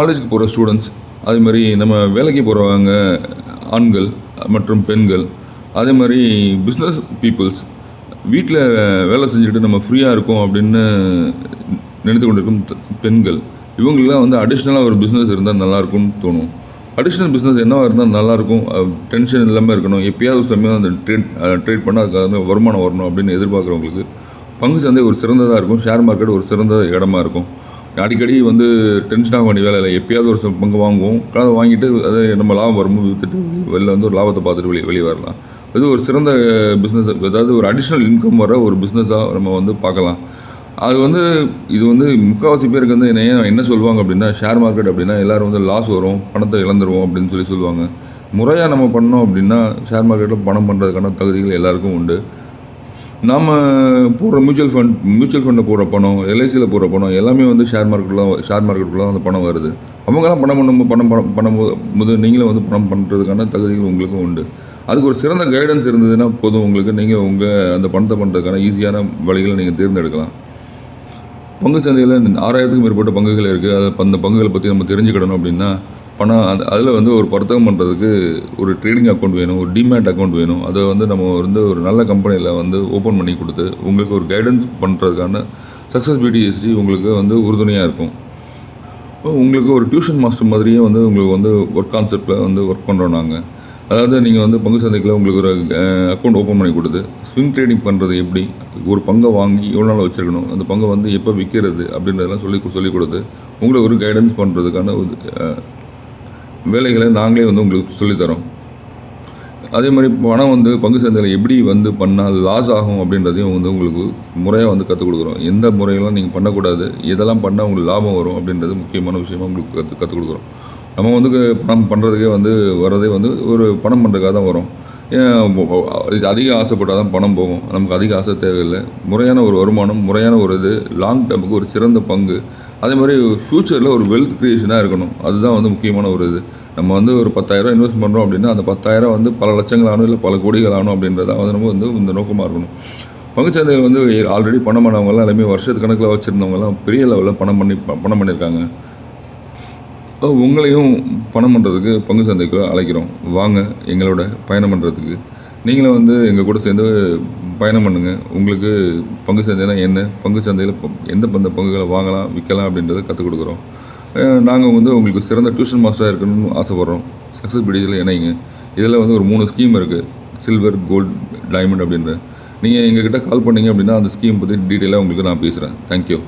காலேஜுக்கு போகிற ஸ்டூடெண்ட்ஸ் அதே மாதிரி நம்ம வேலைக்கு போகிறவங்க ஆண்கள் மற்றும் பெண்கள் அதே மாதிரி பிஸ்னஸ் பீப்புள்ஸ் வீட்டில் வேலை செஞ்சுட்டு நம்ம ஃப்ரீயாக இருக்கோம் அப்படின்னு நினைத்து கொண்டிருக்கும் பெண்கள் இவங்களுக்குலாம் வந்து அடிஷ்னலாக ஒரு பிஸ்னஸ் இருந்தால் நல்லாயிருக்கும்னு தோணும். அடிஷ்னல் பிஸ்னஸ் என்னவாக இருந்தால் நல்லாயிருக்கும் டென்ஷன் இல்லாமல் இருக்கணும். எப்பயாவது ஒரு சமயம் அந்த ட்ரேட் ட்ரேட் பண்ணால் அதுக்காக வந்து வருமானம் வரணும் அப்படின்னு எதிர்பார்க்குறவங்களுக்கு பங்கு சந்தை ஒரு சிறந்ததாக இருக்கும். ஷேர் மார்க்கெட் ஒரு சிறந்த இடமா இருக்கும். அடிக்கடி வந்து டென்ஷன் ஆக வேண்டிய வேலை இல்லை. எப்பயாவது ஒரு சில பங்கு வாங்குவோம். அதை வாங்கிட்டு அதை நம்ம லாபம் வரும்போது விற்றுட்டு வெளில வந்து ஒரு லாபத்தை பார்த்துட்டு வெளியே வெளியே வரலாம். இது ஒரு சிறந்த பிஸ்னஸ் அதாவது ஒரு அடிஷ்னல் இன்கம் வர ஒரு பிஸ்னஸாக நம்ம வந்து பார்க்கலாம். அது வந்து இது வந்து முக்கால்வாசி பேருக்கு வந்து என்ன என்ன சொல்லுவாங்க அப்படின்னா ஷேர் மார்க்கெட் அப்படின்னா எல்லாரும் வந்து லாஸ் வரும் பணத்தை இழந்துருவோம் அப்படின்னு சொல்லி சொல்லுவாங்க. முறையாக நம்ம பண்ணோம் அப்படின்னா ஷேர் மார்க்கெட்டில் பணம் பண்ணுறதுக்கான தகுதிகள் எல்லாருக்கும் உண்டு. நாம் போடுற மியூச்சுவல் ஃபண்ட் மியூச்சுவல் ஃபண்டில் போடுற பணம் எல்ஐசியில் போடுற பணம் எல்லாமே வந்து ஷேர் மார்க்கெட்டில் ஷேர் மார்க்கெட்டுக்குள்ள அந்த பணம் வருது. அவங்களாம் பணம் பண்ணும் பணம் பணம் பண்ணும்போது நீங்களும் வந்து பணம் பண்ணுறதுக்கான தகுதிகள் உங்களுக்கும் உண்டு. அதுக்கு ஒரு சிறந்த கைடன்ஸ் இருந்ததுன்னா போதும் உங்களுக்கு. நீங்கள் உங்கள் அந்த பணத்தை பண்ணுறதுக்கான ஈஸியான வழிகளை நீங்கள் தேர்ந்தெடுக்கலாம். பங்கு சந்தையில் ஆறாயிரத்துக்கும் மேற்பட்ட பங்குகள் இருக்குது அதை அந்த பங்குகளை பற்றி நம்ம தெரிஞ்சுக்கிடணும் அப்படின்னா பணம் அது அதில் வந்து ஒரு வர்த்தகம் பண்ணுறதுக்கு ஒரு ட்ரேடிங் அக்கௌண்ட் வேணும் ஒரு டிமேட் அக்கௌண்ட் வேணும். அதை வந்து நம்ம வந்து ஒரு நல்ல கம்பெனியில் வந்து ஓப்பன் பண்ணி கொடுத்து உங்களுக்கு ஒரு கைடன்ஸ் பண்ணுறதுக்கான சக்ஸஸ் பிடிஎஸ்டி உங்களுக்கு வந்து உறுதுணையாக இருக்கும். உங்களுக்கு ஒரு டியூஷன் மாஸ்டர் மாதிரியே வந்து உங்களுக்கு வந்து ஒர்க் கான்செப்டில் வந்து ஒர்க் பண்ணுறோம் நாங்கள் அதாவது நீங்கள் வந்து பங்கு சந்தைக்குள்ள உங்களுக்கு ஒரு அக்கௌண்ட் ஓப்பன் பண்ணி கொடுத்து ஸ்விங் ட்ரேடிங் பண்ணுறது எப்படி ஒரு பங்கை வாங்கி எவ்வளோ நாள் வச்சுருக்கணும் அந்த பங்கை வந்து எப்போ விற்கிறது அப்படின்றதெல்லாம் சொல்லி சொல்லிக் கொடுத்து உங்களுக்கு ஒரு கைடன்ஸ் பண்ணுறதுக்கான ஒரு வேலைகளை நாங்களே வந்து உங்களுக்கு சொல்லித்தரோம். அதே மாதிரி பணம் வந்து பங்கு சந்தையில் எப்படி வந்து பண்ணால் லாஸ் ஆகும் அப்படின்றதையும் வந்து உங்களுக்கு முறையாக வந்து கற்றுக் கொடுக்குறோம். எந்த முறையெல்லாம் நீங்கள் பண்ணக்கூடாது எதெல்லாம் பண்ணால் உங்களுக்கு லாபம் வரும் அப்படின்றது முக்கியமான விஷயமாக உங்களுக்கு கற்று கற்றுக் கொடுக்குறோம். நம்ம வந்து பணம் பண்ணுறதுக்கே வந்து வர்றதே வந்து ஒரு பணம் பண்ணுறதுக்காக தான் வரும் அதிக ஆசைப்பட்டால் தான் பணம் போகும். நமக்கு அதிக ஆசை தேவையில்லை. முறையான ஒரு வருமானம் முறையான ஒரு இது லாங் டேர்முக்கு ஒரு சிறந்த பங்கு. அதே மாதிரி ஃப்யூச்சரில் ஒரு வெல்த் க்ரியேஷனாக இருக்கணும். அதுதான் வந்து முக்கியமான ஒரு இது. நம்ம வந்து ஒரு பத்தாயிரம் இன்வெஸ்ட் பண்ணுறோம் அப்படின்னா அந்த பத்தாயிரம் வந்து பல லட்சங்கள் ஆகணும் இல்லை பல கோடிகள் ஆகணும் அப்படின்றத வந்து நம்ம வந்து இந்த நோக்கமாக இருக்கணும். பங்குச்சந்தையில் வந்து ஆல்ரெடி பணம் பண்ணவங்கலாம் எல்லாமே வருஷத்து கணக்கில் வச்சுருந்தவங்கலாம் பெரிய லெவலில் பணம் பண்ணி ப- பணம் பண்ணியிருக்காங்க. உங்களையும் பணம் பண்ணுறதுக்கு பங்கு சந்தைக்கு அழைக்கிறோம். வாங்க எங்களோட பயணம் பண்ணுறதுக்கு நீங்களும் வந்து எங்கள் கூட சேர்ந்து பயணம் பண்ணுங்கள் உங்களுக்கு பங்கு சந்தைனா என்ன? பங்கு சந்தையில் எந்த பந்த பங்குகளை வாங்கலாம் விற்கலாம் அப்படின்றத கற்றுக் கொடுக்குறோம். நாங்கள் வந்து உங்களுக்கு சிறந்த டியூஷன் மாஸ்டராக இருக்கணும்னு ஆசைப்பட்றோம். சக்ஸஸ் பிடிஜில் இணைங்க. இதில் வந்து ஒரு மூணு ஸ்கீம் இருக்குது சில்வர் கோல்டு டைமண்ட் அப்படின்ற. நீங்கள் எங்ககிட்ட கால் பண்ணீங்க அப்படின்னா அந்த ஸ்கீம் பற்றி டீட்டெயிலாக உங்களுக்கு நான் பேசுகிறேன் தேங்க்யூ